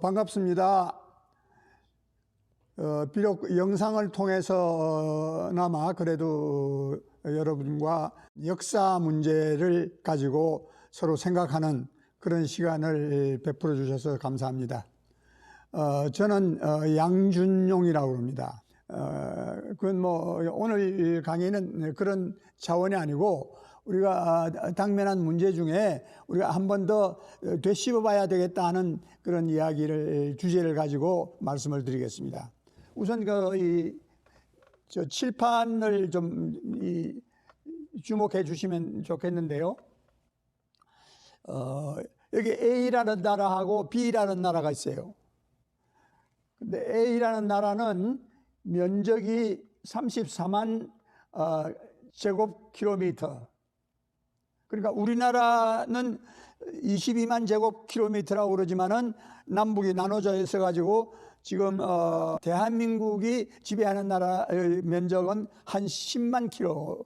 반갑습니다. 어, 비록 영상을 통해서나마 그래도 여러분과 역사 문제를 가지고 서로 생각하는 그런 시간을 베풀어 주셔서 감사합니다. 어, 저는 어, 양준용이라고 합니다. 어, 그건 뭐 오늘 강의는 그런 차원이 아니고 우리가 당면한 문제 중에 우리가 한 번 더 되씹어 봐야 되겠다 하는 그런 이야기를 주제를 가지고 말씀을 드리겠습니다. 우선 그이저 칠판을 좀 이 주목해 주시면 좋겠는데요. 어, 여기 A라는 나라하고 B라는 나라가 있어요. 근데 A라는 나라는 면적이 34만 어, 제곱킬로미터. 그러니까 우리나라는 22만 제곱킬로미터라고 그러지만은 남북이 나눠져 있어 가지고 지금 어 대한민국이 지배하는 나라의 면적은 한 10만 킬로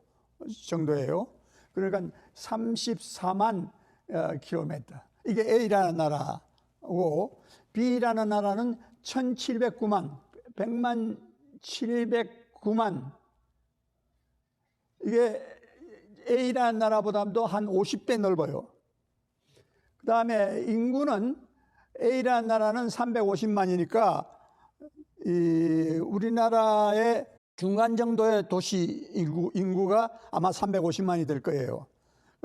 정도예요. 그러니까 34만 어, 킬로미터. 이게 A라는 나라고 B라는 나라는 1709만 100만 709만 이게 A라는 나라보다도 한 50배 넓어요. 그 다음에 인구는 A라는 나라는 350만이니까 이 우리나라의 중간 정도의 도시 인구, 인구가 아마 350만이 될 거예요.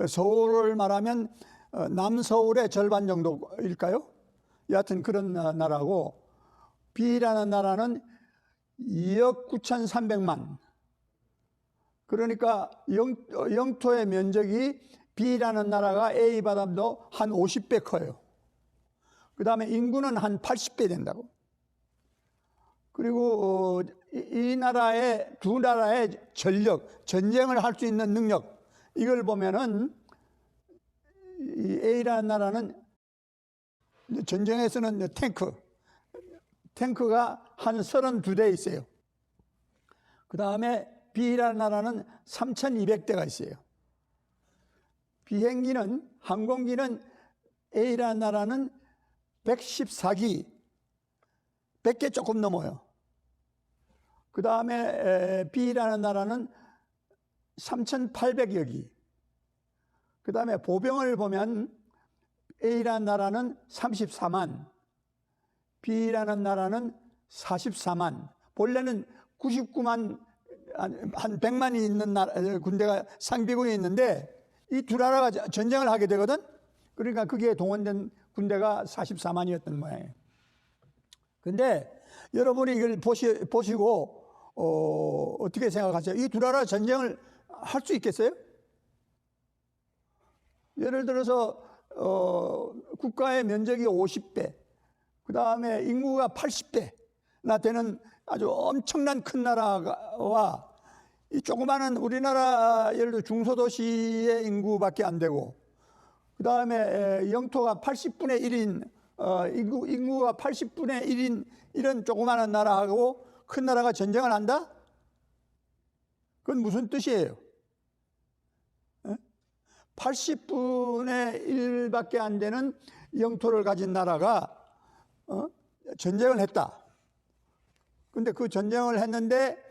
서울을 말하면 어, 남서울의 절반 정도일까요? 여하튼 그런 나라고 B라는 나라는 2억 9,300만. 그러니까 영, 영토의 면적이 B라는 나라가 A 바람도 한 50배 커요. 그 다음에 인구는 한 80배 된다고. 그리고 어, 이 나라의 두 나라의 전력, 전쟁을 할 수 있는 능력 이걸 보면은 이 A라는 나라는 전쟁에서는 탱크, 탱크가 한 32대 있어요. 그 다음에 B라는 나라는 3,200대가 있어요. 비행기는, 항공기는 A라는 나라는 114기, 100개 조금 넘어요. 그 다음에 B라는 나라는 3,800여 기. 그 다음에 보병을 보면 A라는 나라는 34만, B라는 나라는 44만. 본래는 99만, 한 100만이 있는 나라, 군대가 상비군이 있는데 이 두 나라가 전쟁을 하게 되거든? 그러니까 그게 동원된 군대가 44만이었던 모양이에요. 근데 여러분이 이걸 보시, 보시고, 어, 어떻게 생각하세요? 이 두 나라 전쟁을 할 수 있겠어요? 예를 들어서, 어, 국가의 면적이 50배, 그 다음에 인구가 80배, 나 되는 아주 엄청난 큰 나라와 이 조그마한 우리나라 예를 들어 중소도시의 인구밖에 안 되고 그 다음에 영토가 80분의 1인 어, 인구, 인구가 80분의 1인 이런 조그마한 나라하고 큰 나라가 전쟁을 한다? 그건 무슨 뜻이에요? 80분의 1밖에 안 되는 영토를 가진 나라가 어? 전쟁을 했다. 근데 그 전쟁을 했는데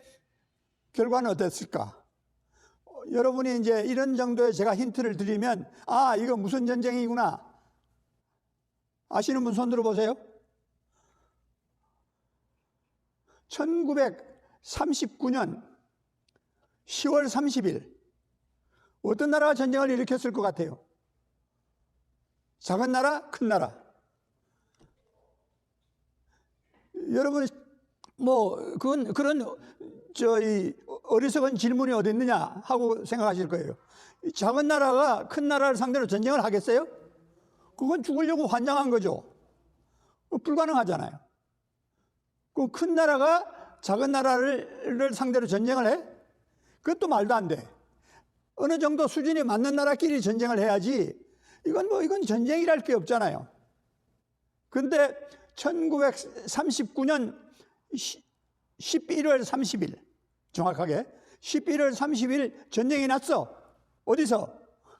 결과는 어땠을까? 어, 여러분이 이제 이런 정도의 제가 힌트를 드리면 아 이거 무슨 전쟁이구나 아시는 분 손 들어 보세요. 1939년 10월 30일 어떤 나라가 전쟁을 일으켰을 것 같아요? 작은 나라, 큰 나라. 여러분, 뭐, 그건, 그런, 저, 이, 어리석은 질문이 어디 있느냐 하고 생각하실 거예요. 작은 나라가 큰 나라를 상대로 전쟁을 하겠어요? 그건 죽으려고 환장한 거죠. 불가능하잖아요. 그 큰 나라가 작은 나라를 상대로 전쟁을 해? 그것도 말도 안 돼. 어느 정도 수준이 맞는 나라끼리 전쟁을 해야지 이건 뭐 이건 전쟁이랄 게 없잖아요. 근데 1939년 11월 30일 정확하게 11월 30일 전쟁이 났어. 어디서?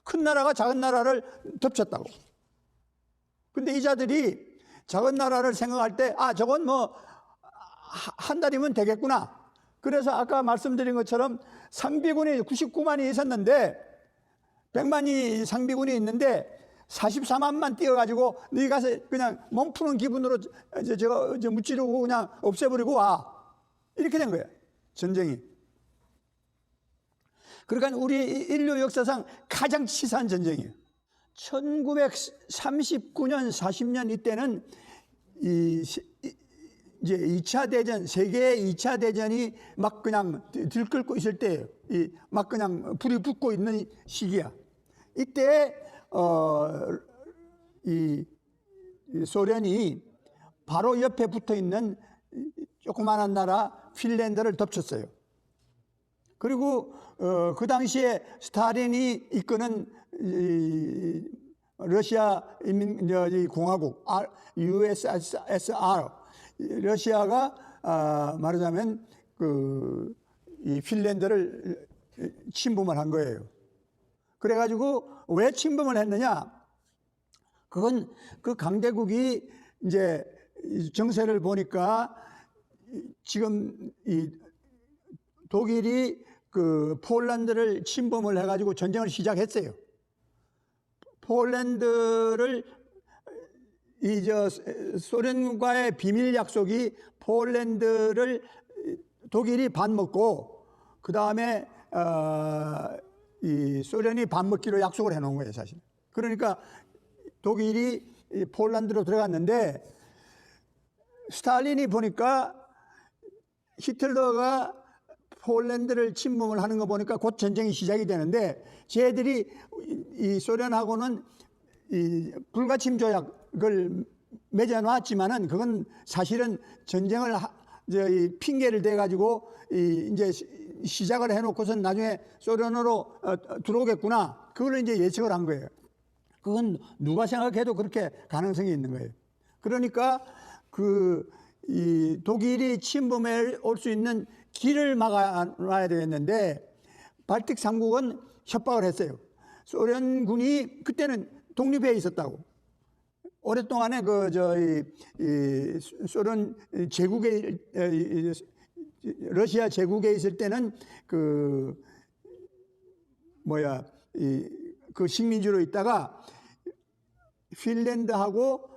큰 나라가 작은 나라를 덮쳤다고. 근데 이 자들이 작은 나라를 생각할 때, 아, 저건 뭐, 한 달이면 되겠구나. 그래서 아까 말씀드린 것처럼 상비군이 99만이 있었는데, 100만이 상비군이 있는데, 44만만 뛰어가지고, 너희 가서 그냥 몸 푸는 기분으로 저, 저, 저 무찌르고 그냥 없애버리고 와. 이렇게 된 거예요. 전쟁이. 그러니까 우리 인류 역사상 가장 치사한 전쟁이에요. 1939년, 40년 이때는 이, 이제 2차 대전, 세계 2차 대전이 막 그냥 들- 들끓고 있을 때예요. 이 막 그냥 불이 붙고 있는 시기야. 이때 어, 이, 이 소련이 바로 옆에 붙어 있는 조그마한 나라 핀란드를 덮쳤어요. 그리고 어, 그 당시에 스타린이 이끄는 이, 러시아 인민 저, 이 공화국 USSR 러시아가 아, 말하자면 그 이 핀란드를 침범을 한 거예요. 그래가지고 왜 침범을 했느냐? 그건 그 강대국이 이제 이 정세를 보니까 지금 이 독일이 그 폴란드를 침범을 해가지고 전쟁을 시작했어요. 폴란드를 이 저 소련과의 비밀 약속이 폴란드를 독일이 반 먹고 그 다음에 어 이 소련이 반 먹기로 약속을 해놓은 거예요, 사실. 그러니까 독일이 이 폴란드로 들어갔는데 스탈린이 보니까 히틀러가 폴란드를 침범을 하는 거 보니까 곧 전쟁이 시작이 되는데 쟤들이 이 소련하고는 이 불가침 조약을 맺어놨지만은 그건 사실은 전쟁을 하, 저, 이 핑계를 대 가지고 이 이제 시- 시작을 해놓고선 나중에 소련으로 어, 들어오겠구나 그걸 이제 예측을 한 거예요. 그건 누가 생각해도 그렇게 가능성이 있는 거예요. 그러니까 그 이 독일이 침범해 올 수 있는 길을 막아놔야 되겠는데 발틱 삼국은 협박을 했어요. 소련군이 그때는 독립해 있었다고. 오랫동안에 그 저이 이 소련 제국에 러시아 제국에 있을 때는 그 뭐야 이 그 식민지로 있다가 핀란드하고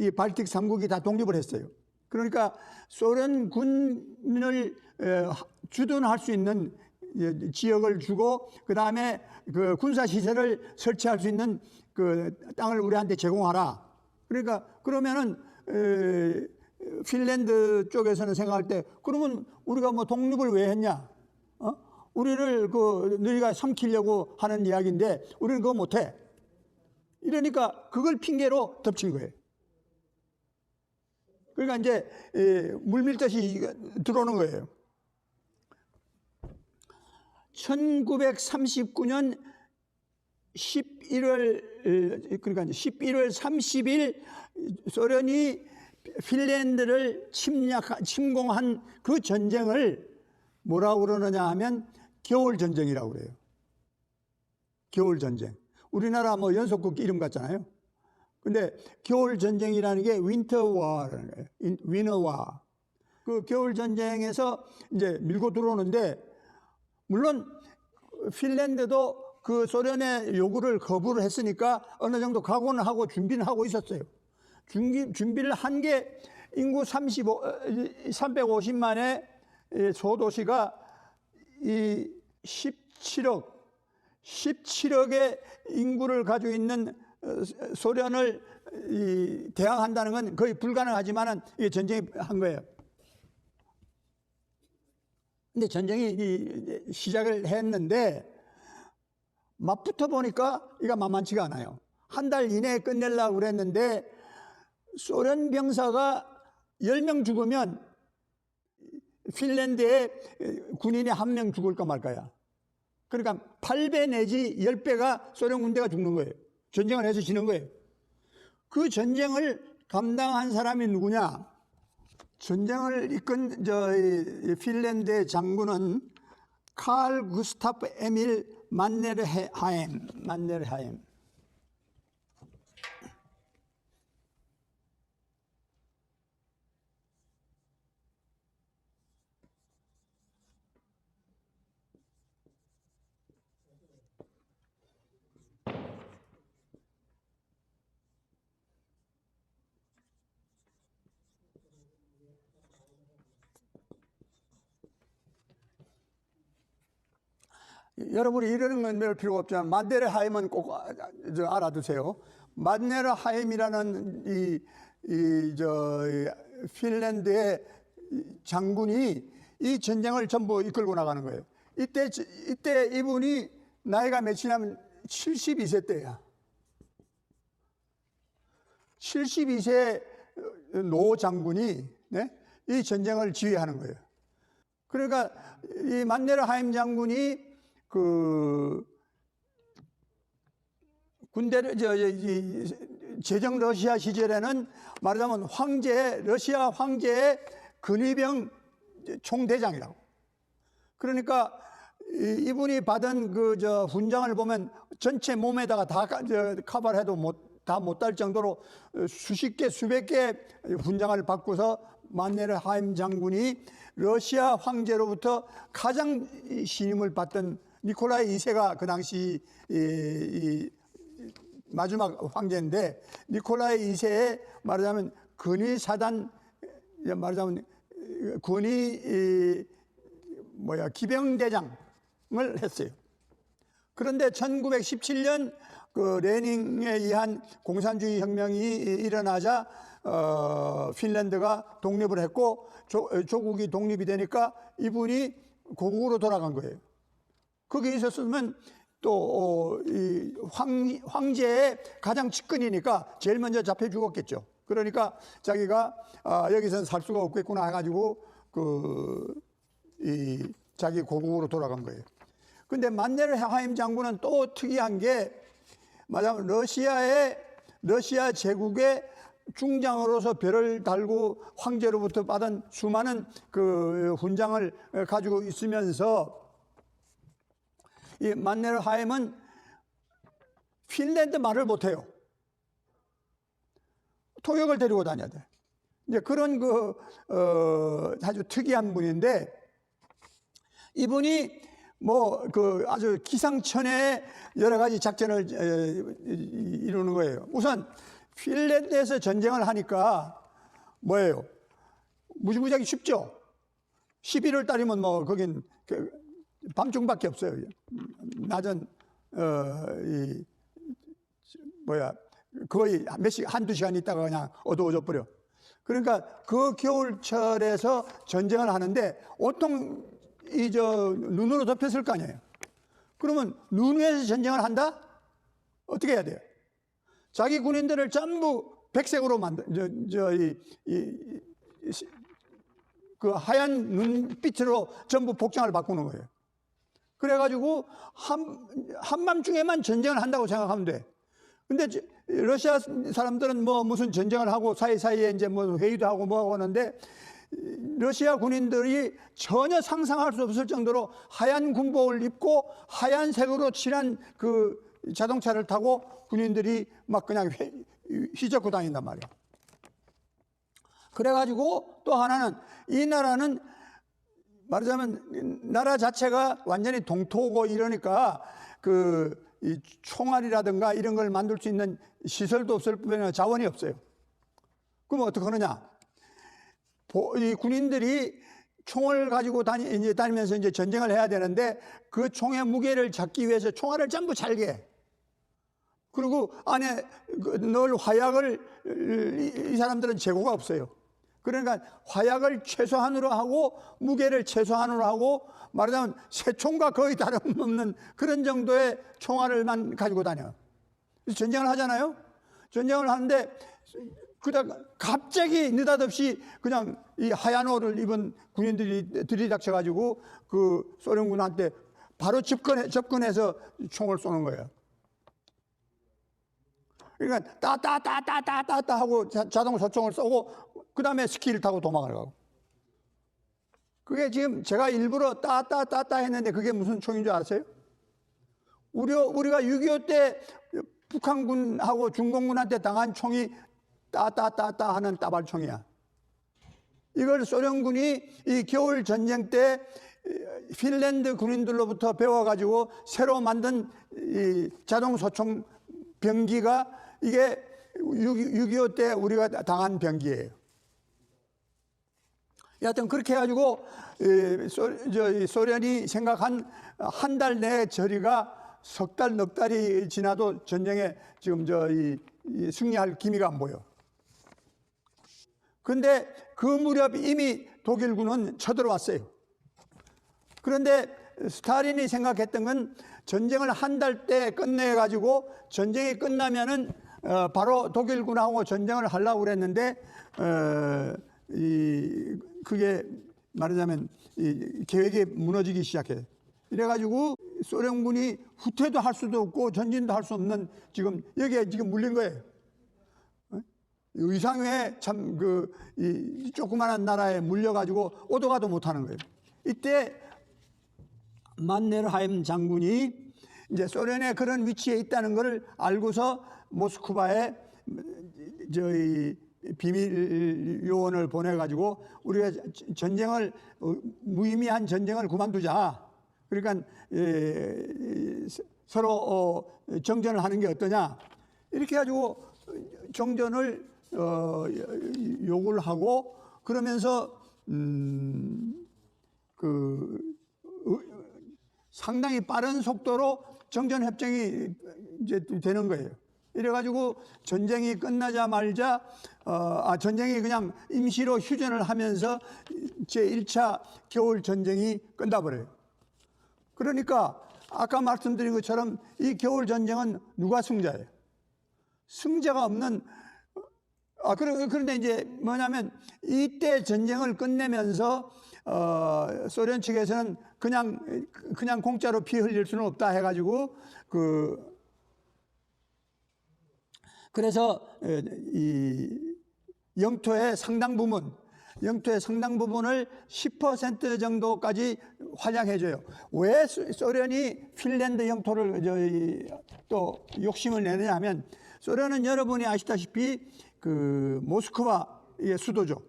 이 발틱 삼국이 다 독립을 했어요. 그러니까 소련 군을 에, 주둔할 수 있는 예, 지역을 주고 그 다음에 그 군사 시설을 설치할 수 있는 그 땅을 우리한테 제공하라. 그러니까 그러면은 에, 핀란드 쪽에서는 생각할 때 그러면 우리가 뭐 독립을 왜 했냐? 어? 우리를 그 너희가 삼키려고 하는 이야기인데 우리는 그거 못해. 이러니까 그걸 핑계로 덮친 거예요. 그러니까 이제 에, 물밀듯이 들어오는 거예요. 1939년 11월 그러니까 11월 30일 소련이 핀란드를 침략 침공한 그 전쟁을 뭐라고 그러느냐 하면 겨울 전쟁이라고 그래요. 겨울 전쟁. 우리나라 뭐 연속국 이름 같잖아요. 근데 겨울 전쟁이라는 게 윈터 와라는 거예요. 위너 와. 그 겨울 전쟁에서 이제 밀고 들어오는데 물론 핀란드도 그 소련의 요구를 거부를 했으니까 어느 정도 각오는 하고 준비는 하고 있었어요. 준비, 준비를 한 게 인구 35, 350만의 소도시가 이 17억, 17억의 인구를 가지고 있는 어, 소련을 이 대항한다는 건 거의 불가능하지만은 이게 전쟁이 한 거예요. 근데 전쟁이 이 시작을 했는데 맞붙어 보니까 이가 만만치가 않아요. 한 달 이내에 끝내려고 그랬는데 소련 병사가 10명 죽으면 핀란드에 군인이 한 명 죽을까 말까야. 그러니까 8배 내지 10배가 소련 군대가 죽는 거예요. 전쟁을 해서 지는 거예요. 그 전쟁을 감당한 사람이 누구냐? 전쟁을 이끈 저 이, 핀란드의 장군은 칼 구스타프 에밀 만네르하임 만네르하임 여러분이 이러는 건 배울 필요가 없지만 만데르 하임은 꼭 아- 저 알아두세요. 만데르 하임이라는 이, 이, 저, 이 핀란드의 이 장군이 이 전쟁을 전부 이끌고 나가는 거예요. 이때, 저- 이때 이분이 나이가 몇이냐면 72세 때야. 72세 노 장군이 네? 이 전쟁을 지휘하는 거예요. 그러니까 이 만네르 하임 장군이 그 군대를 저, 저, 이 제정 러시아 시절에는 말하자면 황제 러시아 황제의 근위병 총대장이라고. 그러니까 이- 이분이 받은 그 저 훈장을 보면 전체 몸에다가 다 커버를 해도 못 다 못 달 정도로 수십 개 수백 개 훈장을 받고서 만네르 하임 장군이 러시아 황제로부터 가장 신임을 받던 니콜라이 2세가 그 당시 이, 이 마지막 황제인데 니콜라이 2세의 말하자면 근위 사단 말하자면 근위 이, 뭐야 기병대장을 했어요. 그런데 1917년 그 레닌에 의한 공산주의 혁명이 일어나자 어, 핀란드가 독립을 했고 조, 조국이 독립이 되니까 이분이 고국으로 돌아간 거예요. 거기 있었으면 또 어, 이 황, 황제의 가장 측근이니까 제일 먼저 잡혀 죽었겠죠. 그러니까 자기가 아, 여기서는 살 수가 없겠구나 해가지고 그 이 자기 고국으로 돌아간 거예요. 근데 만네르 하임 장군은 또 특이한 게 말하자면 러시아의 러시아 제국의 중장으로서 별을 달고 황제로부터 받은 수많은 그 훈장을 가지고 있으면서 이 만네르 하임은 핀란드 말을 못해요. 통역을 데리고 다녀야 돼. 이제 그런 그, 어, 아주 특이한 분인데, 이분이 뭐 그 아주 기상천외 여러 가지 작전을 에, 이- 이루는 거예요. 우선 핀란드에서 전쟁을 하니까 뭐예요? 무지무지하기 쉽죠. 11월 달이면 뭐 거긴 그 밤중밖에 없어요. 낮은 어이 뭐야 거의 몇 시 한두 시간 있다가 그냥 어두워져 버려. 그러니까 그 겨울철에서 전쟁을 하는데 온통 이 저 눈으로 덮였을 거 아니에요. 그러면 눈 위에서 전쟁을 한다? 어떻게 해야 돼요? 자기 군인들을 전부 백색으로 만들 저 저 이 이, 이, 시- 그 하얀 눈빛으로 전부 복장을 바꾸는 거예요. 그래가지고 한, 한밤중에만 전쟁을 한다고 생각하면 돼. 근데 저- 러시아 사람들은 뭐 무슨 전쟁을 하고 사이사이에 이제 뭐 회의도 하고 뭐 하고 하는데 러시아 군인들이 전혀 상상할 수 없을 정도로 하얀 군복을 입고 하얀색으로 칠한 그 자동차를 타고 군인들이 막 그냥 휘, 휘젓고 다닌단 말이야. 그래가지고 또 하나는 이 나라는 말하자면 나라 자체가 완전히 동토고 이러니까 그 이 총알이라든가 이런 걸 만들 수 있는 시설도 없을 아니라 자원이 없어요. 그럼 어떻게 하느냐? 보- 이 군인들이 총을 가지고 다니, 이제 다니면서 이제 전쟁을 해야 되는데 그 총의 무게를 잡기 위해서 총알을 전부 잘게 해. 그리고 안에 그 넣을 화약을 이- 이 사람들은 재고가 없어요. 그러니까 화약을 최소한으로 하고 무게를 최소한으로 하고 말하자면 새총과 거의 다름없는 그런 정도의 총알을만 가지고 다녀. 전쟁을 하잖아요. 전쟁을 하는데 그다가 갑자기 느닷없이 그냥 이 하얀 옷을 입은 군인들이 들이닥쳐가지고 그 소련군한테 바로 접근해, 접근해서 총을 쏘는 거예요. 그러니까 따따따따따따따 하고 자, 자동 소총을 쏘고 그 다음에 스키를 타고 도망을 가고. 그게 지금 제가 일부러 따따따따 했는데 그게 무슨 총인 줄 아세요? 우리, 우리가 6.25 때 북한군하고 중공군한테 당한 총이 따따따따 하는 따발총이야. 이걸 소련군이 이 겨울 전쟁 때 핀란드 군인들로부터 배워가지고 새로 만든 이 자동 소총 병기가 이게 6.25 때 우리가 당한 병기예요. 여하튼 그렇게 해가지고 에, 소, 저, 이 소련이 생각한 한 달 내에 저리가 석 달, 넉 달이 지나도 전쟁에 지금 저 승리할 기미가 안 보여. 근데 그 무렵 이미 독일군은 쳐들어왔어요. 그런데 스타린이 생각했던 건 전쟁을 한 달 때 끝내 가지고 전쟁이 끝나면은 어, 바로 독일군하고 전쟁을 하려고 그랬는데 어, 이 그게 말하자면 이 계획이 무너지기 시작해. 이래 가지고 소련군이 후퇴도 할 수도 없고 전진도 할 수 없는 지금 여기에 지금 물린 거예요. 의상에 참 그 이 조그마한 나라에 물려가지고 오도 가도 못하는 거예요. 이때 만네르하임 장군이 이제 소련의 그런 위치에 있다는 것을 알고서 모스크바에 저희 비밀 요원을 보내 가지고 우리가 전쟁을 어, 무의미한 전쟁을 그만두자. 그러니까 에, 서로 어, 정전을 하는 게 어떠냐. 이렇게 해가지고 정전을 어, 요구를 하고 그러면서 음, 그 어, 상당히 빠른 속도로 정전 협정이 이제 되는 거예요. 이래가지고 전쟁이 끝나자마자 어, 아, 전쟁이 그냥 임시로 휴전을 하면서 제 1차 겨울 전쟁이 끝나버려요. 그러니까 아까 말씀드린 것처럼 이 겨울 전쟁은 누가 승자예요? 승자가 없는 아 그런데 이제 뭐냐면 이때 전쟁을 끝내면서 어, 소련 측에서는 그냥 그냥 공짜로 피 흘릴 수는 없다 해가지고 그 그래서 에, 이 영토의 상당 부분 영토의 상당 부분을 10% 정도까지 활약해줘요. 왜 소- 소련이 핀란드 영토를 또 욕심을 내느냐 하면 소련은 여러분이 아시다시피 그 모스크바 이게 수도죠.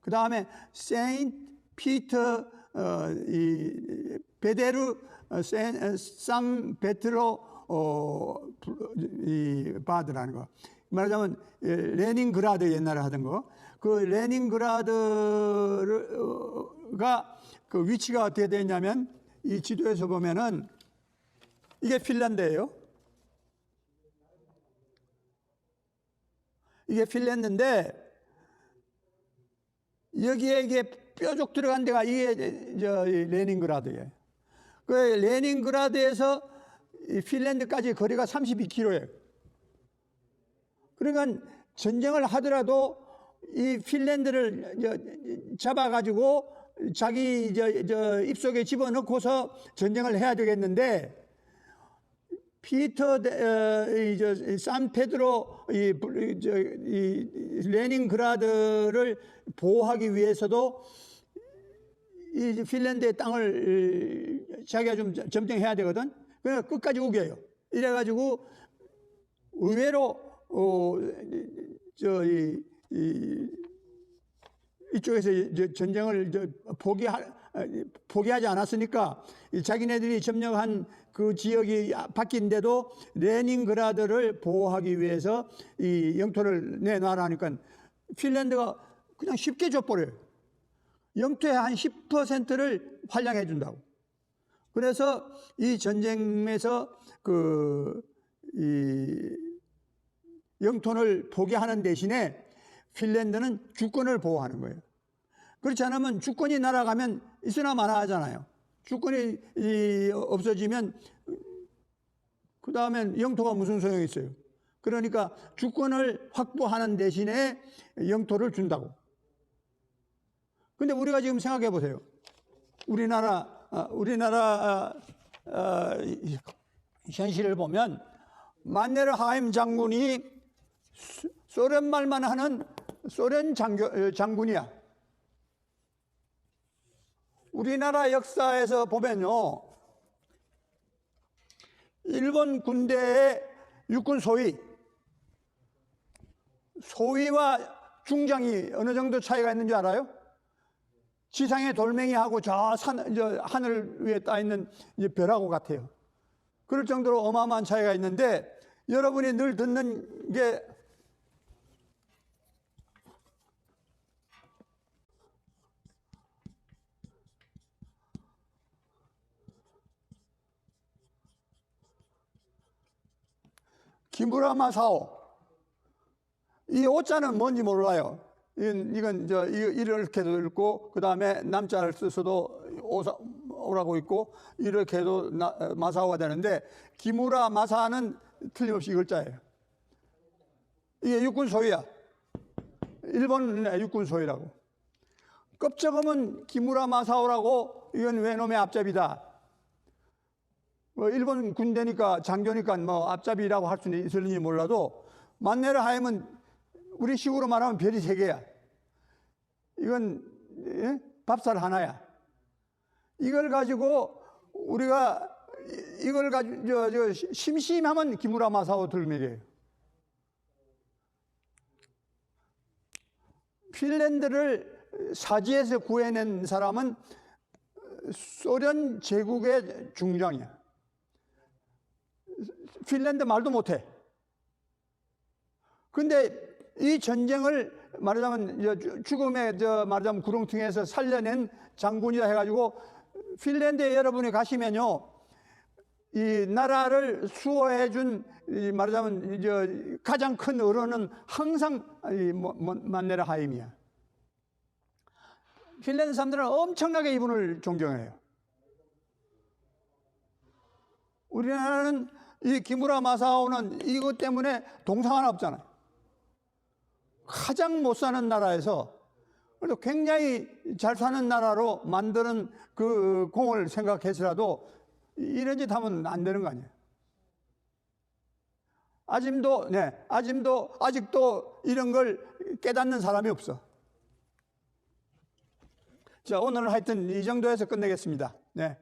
그 다음에 세인트 피터 어, 이 베데르 어, 세- 어, 상 베트로 어, 부- 이 바드라는 거. 말하자면 예, 레닌그라드 옛날에 하던 거. 그 레닌그라드가 그 위치가 어떻게 되냐면 이 지도에서 보면은 이게 핀란드예요. 이게 핀란드인데 여기에 이게 뾰족 들어간 데가 이게 저이 레닌그라드예요. 그 레닌그라드에서 이 핀란드까지 거리가 32km예요. 그러니까 전쟁을 하더라도 이 핀란드를 저- 잡아가지고 자기 저, 저 입속에 집어넣고서 전쟁을 해야 되겠는데 피터 데- 어, 이, 저, 이 산페드로 이, 불- 이, 저, 이 레닌그라드를 보호하기 위해서도 이 핀란드의 땅을 이, 자기가 좀 점령해야 되거든. 그러니까 끝까지 우겨요. 이래가지고 의외로 어, 저 이 이, 이쪽에서 이제 전쟁을 이제 포기하, 포기하지 않았으니까 이 자기네들이 점령한 그 지역이 바뀐데도 레닌그라드를 보호하기 위해서 이 영토를 내놔라니까 핀란드가 그냥 쉽게 줘버려요. 영토의 한 10%를 활약해 준다고. 그래서 이 전쟁에서 그, 이 영토를 포기하는 대신에 핀란드는 주권을 보호하는 거예요. 그렇지 않으면 주권이 날아가면 있으나 마나 하잖아요. 주권이 이, 없어지면 그 다음엔 영토가 무슨 소용이 있어요. 그러니까 주권을 확보하는 대신에 영토를 준다고. 근데 우리가 지금 생각해 보세요. 우리나라, 아, 우리나라 아, 아, 이- 현실을 보면 만네르하임 장군이 소- 소련 말만 하는 소련 장교, 어, 장군이야. 우리나라 역사에서 보면요. 일본 군대의 육군 소위, 소위와 중장이 어느 정도 차이가 있는 줄 알아요? 지상의 돌멩이하고 저 산, 저 하늘 위에 떠 있는 이제 별하고 같아요. 그럴 정도로 어마어마한 차이가 있는데 여러분이 늘 듣는 게 기무라 마 사오. 이 오자는 뭔지 몰라요. 이건, 저 이- 이렇게도 읽고 그 다음에 남자를 써서도 오사, 오라고 있고 이렇게도 나- 마사오가 되는데 기무라 마사는 틀림없이 이 글자예요. 이게 육군 소위야. 일본 네, 육군 소위라고. 껍적음은 기무라 마사오라고 이건 외놈의 앞잡이다. 뭐 일본 군대니까 장교니까 뭐 앞잡이라고 할 수는 있을지 몰라도 만내를 하임은 우리 식으로 말하면 별이 세 개야. 이건 예? 밥살 하나야. 이걸 가지고 우리가 이- 이걸 가지고 저, 저 심심하면 기무라 마사오 들밀이에요. 핀란드를 사지에서 구해낸 사람은 소련 제국의 중장이야. 핀란드 말도 못해. 근데 이 전쟁을 말하자면 저 죽음의 저 말하자면 구렁텅이에서 살려낸 장군이라 해가지고 핀란드에 여러분이 가시면요. 이 나라를 수호해준 이 말하자면 저 가장 큰 어른은 항상 이 뭐- 뭐- 만네라 하임이야. 핀란드 사람들은 엄청나게 이분을 존경해요. 우리나라는 이 기무라 마사오는 이것 때문에 동상 하나 없잖아요. 가장 못 사는 나라에서 그래도 굉장히 잘 사는 나라로 만드는 그 공을 생각해서라도 이런 짓 하면 안 되는 거 아니에요. 아직도, 네, 아직도, 아직도 이런 걸 깨닫는 사람이 없어. 자, 오늘은 하여튼 이 정도에서 끝내겠습니다. 네.